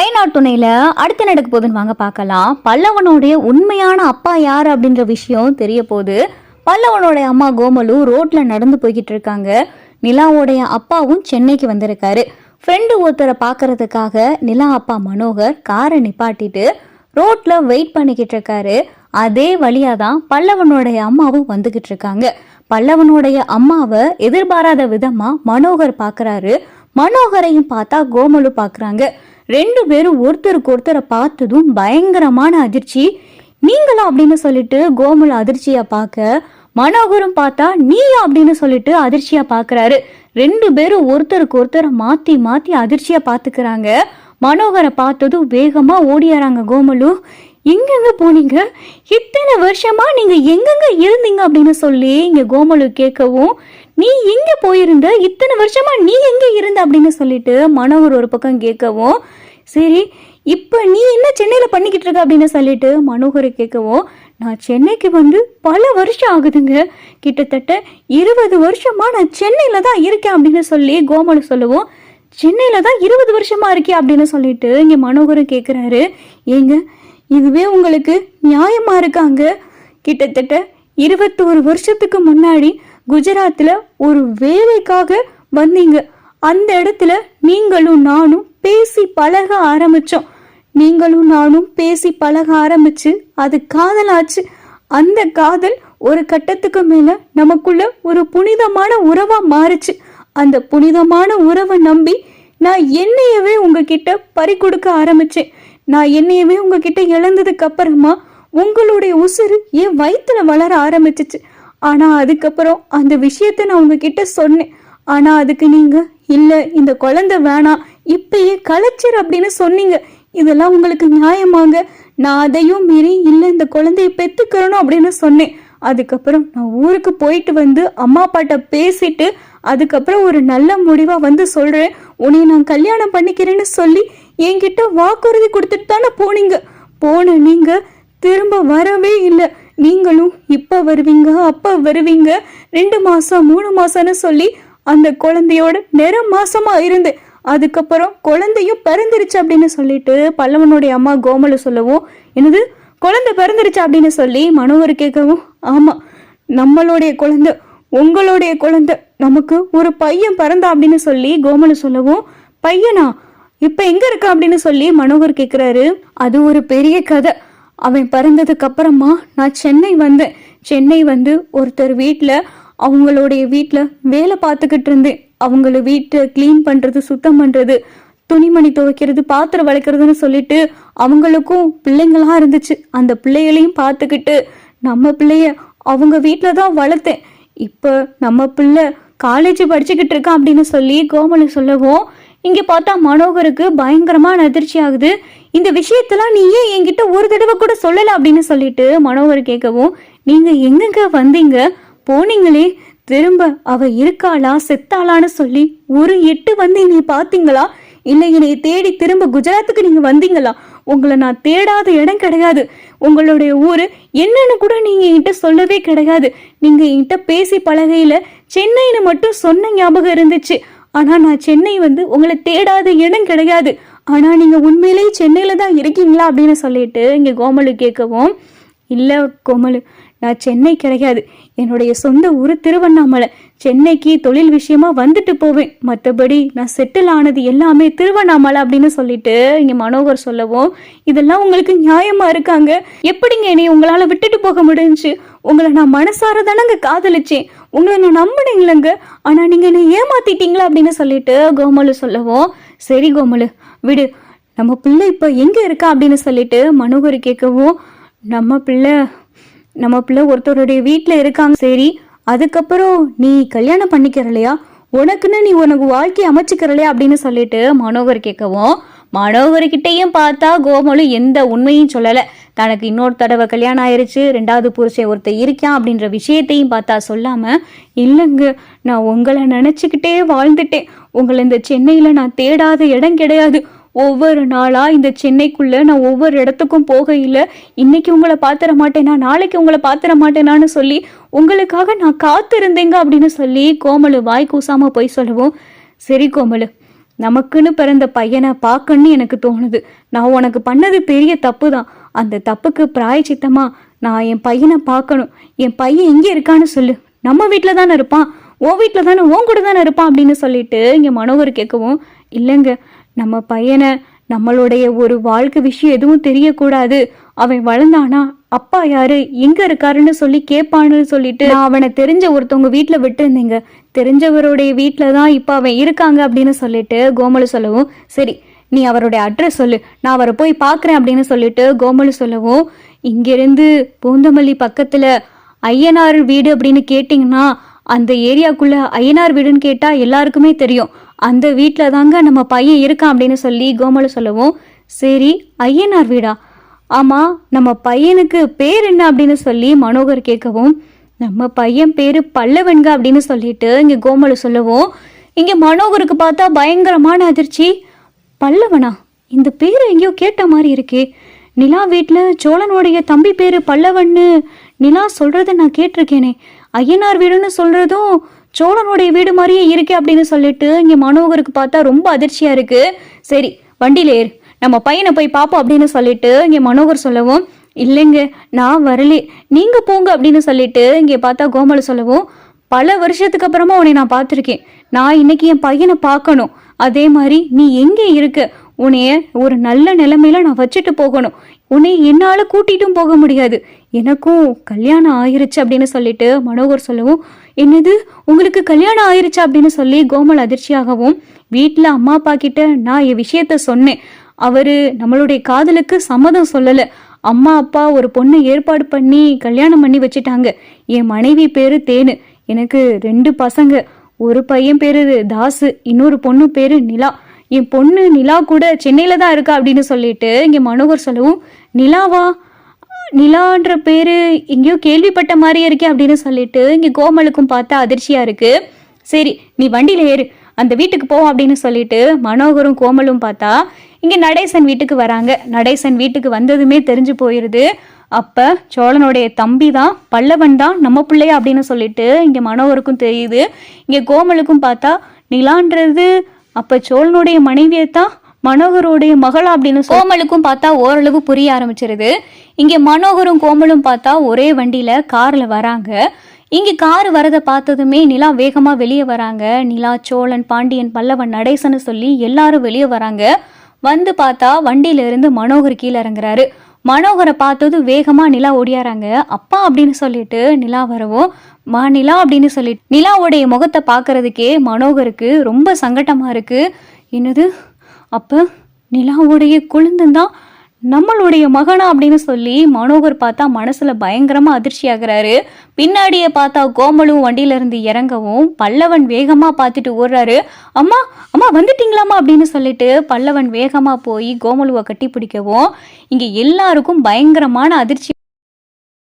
ஐநாட்டுணையில அடுத்து நடக்க போகுதுன்னு வாங்க பார்க்கலாம். பல்லவனுடைய உண்மையான அப்பா யார் அப்படின்ற விஷயம் தெரிய போகுது பல்லவனுடைய அம்மா கோமலு ரோட்ல நடந்து போய்கிட்டு இருக்காங்க. நிலாவோடைய அப்பாவும் சென்னைக்கு வந்திருக்காரு. ஃப்ரெண்டு ஒருத்தரை பார்க்கறதுக்காக நிலா அப்பா மனோகர் காரை நிப்பாட்டிட்டு ரோட்ல வெயிட் பண்ணிக்கிட்டு இருக்காரு. அதே வழியா தான் பல்லவனுடைய அம்மாவும் வந்துகிட்டு இருக்காங்க. பல்லவனுடைய அம்மாவை எதிர்பாராத விதமா மனோகர் பார்க்கறாரு மனோகரையும் பார்த்தா கோமலு பார்க்குறாங்க ரெண்டு பேரும் ஒருத்தருக்கு ஒருத்தரை பார்த்ததும் பயங்கரமான அதிர்ச்சி. நீங்களா அப்படின்னு சொல்லிட்டு கோமலு அதிர்ச்சியை பார்க்க மனோகரும் பார்த்தா நீயா அப்படின்னு சொல்லிட்டு அதிர்ச்சியா பார்க்கறாரு. ரெண்டு பேரும் ஒருத்தருக்கு ஒருத்தரை மாத்தி மாத்தி அதிர்ச்சியா பாத்துக்கிறாங்க மனோகரை பார்த்ததும் வேகமா ஓடியாராங்க கோமலு எங்கெங்க போனீங்க? இத்தனை வருஷமா நீங்க எங்கெங்க இருந்தீங்க அப்படின்னு சொல்லி இங்க கோமலு கேட்கவும் நீ எங்க போயிருந்த? இத்தனை வருஷமா நீ எங்க இருந்த அப்படின்னு சொல்லிட்டு மனோகர் ஒரு பக்கம் கேட்கவும் சரி இப்போ நீ என்ன சென்னையில பண்ணிக்கிட்டு இருக்க அப்படின்னு சொல்லிட்டு மனோகரை கேட்கவும் நான் சென்னைக்கு வந்து பல வருஷம் ஆகுதுங்க. கிட்டத்தட்ட இருபது வருஷமா நான் சென்னையில தான் இருக்கேன் அப்படின்னு சொல்லி கோமலு சொல்லுவோம் சென்னையில தான் இருபது வருஷமா இருக்கே அப்படின்னு சொல்லிட்டு இங்க மனோகரும் கேட்குறாரு ஏங்க இதுவே உங்களுக்கு நியாயமா இருக்காங்க. கிட்டத்தட்ட இருபத்தோரு வருஷத்துக்கு முன்னாடி குஜராத்தில் ஒரு வேலைக்காக வந்தீங்க. அந்த இடத்துல நீங்களும் நானும் பேசி பழக ஆரம்பித்தோம் நீங்களும் நானும் பேசி பழக ஆரம்பிச்சு அது காதலாச்சு. அந்த காதல் ஒரு கட்டத்துக்கு மேலே நமக்குள்ள ஒரு புனிதமான உறவாக மாறுச்சு. அந்த புனிதமான உறவை நம்பி நான் என்னையவே உங்ககிட்ட பறி கொடுக்க ஆரம்பித்தேன் நான் என்னையவே உங்ககிட்ட இழந்ததுக்கு அப்புறமா உங்களுடைய உசுறு என் வயிற்றுல வளர ஆரம்பிச்சிச்சு. ஆனால் அதுக்கப்புறம் அந்த விஷயத்த நான் உங்ககிட்ட சொன்னேன். ஆனால் அதுக்கு நீங்கள் இல்லை இந்த குழந்தை வேணாம். இப்பயே கலைச்சர் அப்படின்னு சொன்னீங்க. இதெல்லாம் உங்களுக்கு நியாயமாங்க. நான் அதையும் மீறி இல்லை இந்த குழந்தைய பெற்றுக்கிறணும் அப்படின்னு சொன்னேன். அதுக்கப்புறம் நான் ஊருக்கு போயிட்டு வந்து அம்மா அப்பாட்ட பேசிட்டு அதுக்கப்புறம் ஒரு நல்ல முடிவாக வந்து சொல்கிறேன் உன்னை நான் கல்யாணம் பண்ணிக்கிறேன்னு சொல்லி என்கிட்ட வாக்குறுதி கொடுத்துட்டு தானே போனீங்க. போன நீங்கள் திரும்ப வரவே இல்லை. நீங்களும் இப்போ வருவீங்க அப்போ வருவீங்க. ரெண்டு மாசம் மூணு மாசம்னு சொல்லி அந்த குழந்தையோட நிற மாசமா இருந்து அதுக்கப்புறம் குழந்தையும் பிறந்துருச்சு அப்படின்னு சொல்லிட்டு பல்லவனுடைய அம்மா கோமலு சொல்லவும் என்னது குழந்தை பிறந்துருச்சு அப்படின்னு சொல்லி மனோவர் கேட்கவும் ஆமா நம்மளுடைய குழந்தை உங்களுடைய குழந்தை நமக்கு ஒரு பையன் பிறந்தா அப்படின்னு சொல்லி கோமலு சொல்லவும் பையனா இப்ப எங்க இருக்க அப்படின்னு சொல்லி மனோகர் கேக்குறாரு அது ஒரு பெரிய கதை. அவன் பிறந்ததுக்கு அப்புறமா நான் சென்னை வந்தேன். சென்னை வந்து ஒருத்தர் வீட்டில் அவங்களுடைய வீட்டில் வேலை பார்த்துக்கிட்டு இருந்தேன். அவங்கள வீட்டை க்ளீன் பண்ணுறது சுத்தம் பண்ணுறது துணிமணி துவைக்கிறது பாத்திரம் வளைக்கிறதுன்னு சொல்லிட்டு அவங்களுக்கும் பிள்ளைங்களா இருந்துச்சு. அந்த பிள்ளைகளையும் பார்த்துக்கிட்டு நம்ம பிள்ளைய அவங்க வீட்டில் தான் வளர்த்தேன். இப்போ நம்ம பிள்ளை காலேஜ் படிச்சுக்கிட்டு இருக்கான் அப்படின்னு சொல்லி கோமலை சொல்லவும் இங்கே பார்த்தா மனோகருக்கு பயங்கரமான அதிர்ச்சி ஆகுது. இந்த விஷயத்தெல்லாம் நீ ஏன் என்கிட்ட ஒரு தடவை கூட சொல்லலை அப்படின்னு சொல்லிட்டு மனோகர் கேட்கவும் நீங்கள் எங்கெங்க வந்தீங்க? போனீங்களே. திரும்ப அவ இருக்காளா? செத்தாளான்னு சொல்லி ஒரு எட்டு வந்து என்னை பார்த்தீங்களா? இல்லை என்னை தேடி திரும்ப குஜராத்துக்கு நீங்கள் வந்தீங்களா? உங்களை நான் தேடாத இடம் கிடையாது. உங்களுடைய ஊர் என்னன்னு கூட நீங்கள் என்கிட்ட சொல்லவே கிடையாது. நீங்கள் என்கிட்ட பேசி பழகையில் சென்னைன்னு மட்டும் சொன்ன ஞாபகம் இருந்துச்சு. ஆனால் நான் சென்னை வந்து உங்களை தேடாத இடம் கிடையாது. ஆனால் நீங்கள் உண்மையிலேயே சென்னையில் தான் இருக்கீங்களா அப்படின்னு சொல்லிட்டு இங்கே கோமலு கேட்கவும் இல்லை கோமலு நான் சென்னை கிடையாது. என்னுடைய சொந்த ஊர் திருவண்ணாமலை. சென்னைக்கு தொழில் விஷயமா வந்துட்டு போவேன். மற்றபடி நான் செட்டில் ஆனது எல்லாமே திருவண்ணாமலை அப்படின்னு சொல்லிட்டு இங்கே மனோகர் சொல்லவும் இதெல்லாம் உங்களுக்கு நியாயமா இருக்காங்க. எப்படிங்க என்னை உங்களால் விட்டுட்டு போக முடிஞ்சுச்சு உங்களை நான் மனசார தானங்க காதலிச்சேன். உங்களை நான் நம்பினீங்களங்க ஆனால் நீங்கள் என்னை ஏமாத்திட்டீங்களா அப்படின்னு சொல்லிட்டு கோமலு சொல்லவும் சரி கோமலு விடு. நம்ம பிள்ளை இப்போ எங்கே இருக்கா அப்படின்னு சொல்லிட்டு மனோகர் கேட்கவும் நம்ம பிள்ளை நம்ம பிள்ளை ஒருத்தருடைய வீட்டில் இருக்காங்க சரி அதுக்கப்புறம் நீ கல்யாணம் பண்ணிக்கிறலையா? உனக்குன்னு நீ உனக்கு வாழ்க்கை அமைச்சுக்கிறலையா? அப்படின்னு சொல்லிட்டு மனோகர் கேட்கவும் மனோகர்கிட்டையும் பார்த்தா கோமலு எந்த உண்மையும் சொல்லலை. தனக்கு இன்னொரு தடவை கல்யாணம் ஆயிடுச்சு ரெண்டாவது புருஷன் ஒருத்தர் இருக்கான் அப்படின்ற விஷயத்தையும் பார்த்தா சொல்லாமல் இல்லைங்க நான் உங்களை நினச்சிக்கிட்டே வாழ்ந்துட்டேன். உங்களை இந்த சென்னையில் நான் தேடாத இடம் கிடையாது. ஒவ்வொரு நாளா இந்த சென்னைக்குள்ள நான் ஒவ்வொரு இடத்துக்கும் போகையில் இன்னைக்கு உங்களை பாத்திர மாட்டேனா நாளைக்கு உங்களை பாத்திர மாட்டேனான்னு சொல்லி உங்களுக்காக நான் காத்திருந்தேங்க அப்படின்னு சொல்லி கோமலு வாய் கூசாம போய் சொல்லவும் சரி கோமலு நமக்குன்னு பிறந்த பையனை பார்க்கணும்னு எனக்கு தோணுது. நான் உனக்கு பண்ணது பெரிய தப்பு தான் அந்த தப்புக்கு பிராயச்சித்தமா நான் என் பையனை பார்க்கணும் என் பையன் எங்கே இருக்கான்னு சொல்லு. நம்ம வீட்டில் தானே இருப்பான். உன் வீட்டில் தானே உன் கூட தானே இருப்பான் அப்படின்னு சொல்லிட்டு இங்கே மனோகர் கேட்கவும் இல்லைங்க நம்ம பையனை நம்மளுடைய ஒரு வாழ்க்கை விஷயம் எதுவும் தெரியக்கூடாது. அவன் வளர்ந்தானா அப்பா யாரு எங்க இருக்காருன்னு சொல்லி கேட்பான்னு சொல்லிட்டு நான் அவனை தெரிஞ்ச ஒருத்தவங்க வீட்டுல விட்டுருந்தீங்க. தெரிஞ்சவருடைய வீட்டுல தான் இப்ப அவன் இருக்காங்க அப்படின்னு சொல்லிட்டு கோமலு சொல்லவும் சரி நீ அவருடைய அட்ரஸ் சொல்லு நான் அவரை போய் பார்க்குறேன் அப்படின்னு சொல்லிட்டு கோமலு சொல்லவும் இங்கிருந்து பூந்தமல்லி பக்கத்தில் ஐயனார் வீடு அப்படின்னு கேட்டிங்கன்னா அந்த ஏரியாக்குள்ள ஐயனார் வீடுன்னு கேட்டா எல்லாருக்குமே தெரியும். அந்த வீட்டில் தாங்க நம்ம பையன் இருக்கான் அப்படின்னு சொல்லி கோமலு சொல்லவும். சரி ஐயனார் வீடா? ஆமா நம்ம பையனுக்கு பேர் என்ன அப்படின்னு சொல்லி மனோகர் கேட்கவும் நம்ம பையன் பேரு பல்லவன்க அப்படின்னு சொல்லிட்டு இங்க கோமலு சொல்லவும். இங்க மனோகருக்கு பார்த்தா பயங்கரமான அதிர்ச்சி. பல்லவனா? இந்த பேர் எங்கேயோ கேட்ட மாதிரி இருக்கே. நிலா வீட்டில் சோழனுடைய தம்பி பேரு பல்லவன்னு நிலா சொல்கிறத நான் கேட்டிருக்கேனே. ஐயனார் வீடுன்னு சொல்றதும் சோழனுடைய வீடு மாதிரியே இருக்கே அப்படின்னு சொல்லிட்டு இங்க மனோகருக்கு பார்த்தா ரொம்ப அதிர்ச்சியா இருக்கு. சரி வண்டியில ஏறு. நம்ம பையனை போய் பார்ப்போம் அப்படின்னு சொல்லிட்டு இங்க மனோகர் சொல்லவும் இல்லைங்க நான் வரலே. நீங்க போங்க அப்படின்னு சொல்லிட்டு இங்கே பார்த்தா கோமலை சொல்லவும் பல வருஷத்துக்கு அப்புறமா உன்னை நான் பார்த்துருக்கேன். நான் இன்னைக்கு என் பையனை பார்க்கணும். அதே மாதிரி நீ எங்கே இருக்க? உன்னைய ஒரு நல்ல நிலைமையில நான் வச்சுட்டு போகணும். உன்னை என்னால கூட்டிட்டும் போக முடியாது. எனக்கும் கல்யாணம் ஆயிருச்சு அப்படின்னு சொல்லிட்டு மனோகர் சொல்லவும் என்னது? உங்களுக்கு கல்யாணம் ஆயிருச்சு? அப்படின்னு சொல்லி கோமல் அதிர்ச்சியாகவும் வீட்டில் அம்மா அப்பா கிட்ட நான் என் விஷயத்த சொன்னேன். அவரு நம்மளுடைய காதலுக்கு சம்மதம் சொல்லலை. அம்மா அப்பா ஒரு பொண்ணை ஏற்பாடு பண்ணி கல்யாணம் பண்ணி வச்சுட்டாங்க. என் மனைவி பேரு தேனு. எனக்கு ரெண்டு பசங்க. ஒரு பையன் பேரு தாசு. இன்னொரு பொண்ணு பேரு நிலா. என் பொண்ணு நிலா கூட சென்னையில் தான் இருக்கா அப்படின்னு சொல்லிட்டு இங்கே மனோகர் சொல்லவும் நிலாவா நிலான்ற பேர் எங்கேயோ கேள்விப்பட்ட மாதிரி இருக்கே அப்படின்னு சொல்லிட்டு இங்கே கோமலுக்கும் பார்த்தா அதிர்ச்சியாக இருக்குது சரி நீ வண்டியில் ஏறு. அந்த வீட்டுக்கு போவோம் அப்படின்னு சொல்லிட்டு மனோகரும் கோமலும் பார்த்தா இங்கே நடேசன் வீட்டுக்கு வராங்க. நடேசன் வீட்டுக்கு வந்ததுமே தெரிஞ்சு போயிடுது அப்போ சோழனுடைய தம்பி தான் பல்லவன் தான் நம்ம பிள்ளையா அப்படின்னு சொல்லிட்டு இங்கே மனோகருக்கும் தெரியுது. இங்கே கோமலுக்கும் பார்த்தா நிலான்றது அப்ப சோழனுடைய மனைவியை தான் மனோகருடைய மகள் அப்படின்னு கோமலுக்கும் பார்த்தா ஓரளவு புரிய ஆரம்பிச்சிருது. இங்க மனோகரும் கோமலும் பார்த்தா ஒரே வண்டியில கார்ல வராங்க. இங்க கார் வரதை பார்த்ததுமே நிலா வேகமா வெளியே வராங்க. நிலா சோழன் பாண்டியன் பல்லவன் நடேசன்னு சொல்லி எல்லாரும் வெளியே வராங்க. வந்து பார்த்தா வண்டியில இருந்து மனோகர் கீழே இறங்குறாரு. மனோகரை பார்த்தது வேகமா நிலா ஓடியாராங்க. அப்பா அப்படின்னு சொல்லிட்டு நிலா வரவும் மா நிலா அப்படின்னு சொல்லிட்டு நிலாவுடைய முகத்தை பார்க்கறதுக்கே மனோகருக்கு ரொம்ப சங்கட்டமாக இருக்குது என்னது? அப்போ நிலாவுடைய குழந்தைந்தான் நம்மளுடைய மகனா அப்படின்னு சொல்லி மனோகர் பார்த்தா மனசுல பயங்கரமா அதிர்ச்சி ஆகுறாரு பின்னாடியே பார்த்தா கோமலும் வண்டியில இருந்து இறங்கவும் பல்லவன் வேகமா பார்த்துட்டு ஓடுறாரு. அம்மா அம்மா வந்துட்டீங்களாம்மா அப்படின்னு சொல்லிட்டு பல்லவன் வேகமா போய் கோமலுவை கட்டி பிடிக்கவும் இங்க எல்லாருக்கும் பயங்கரமான அதிர்ச்சி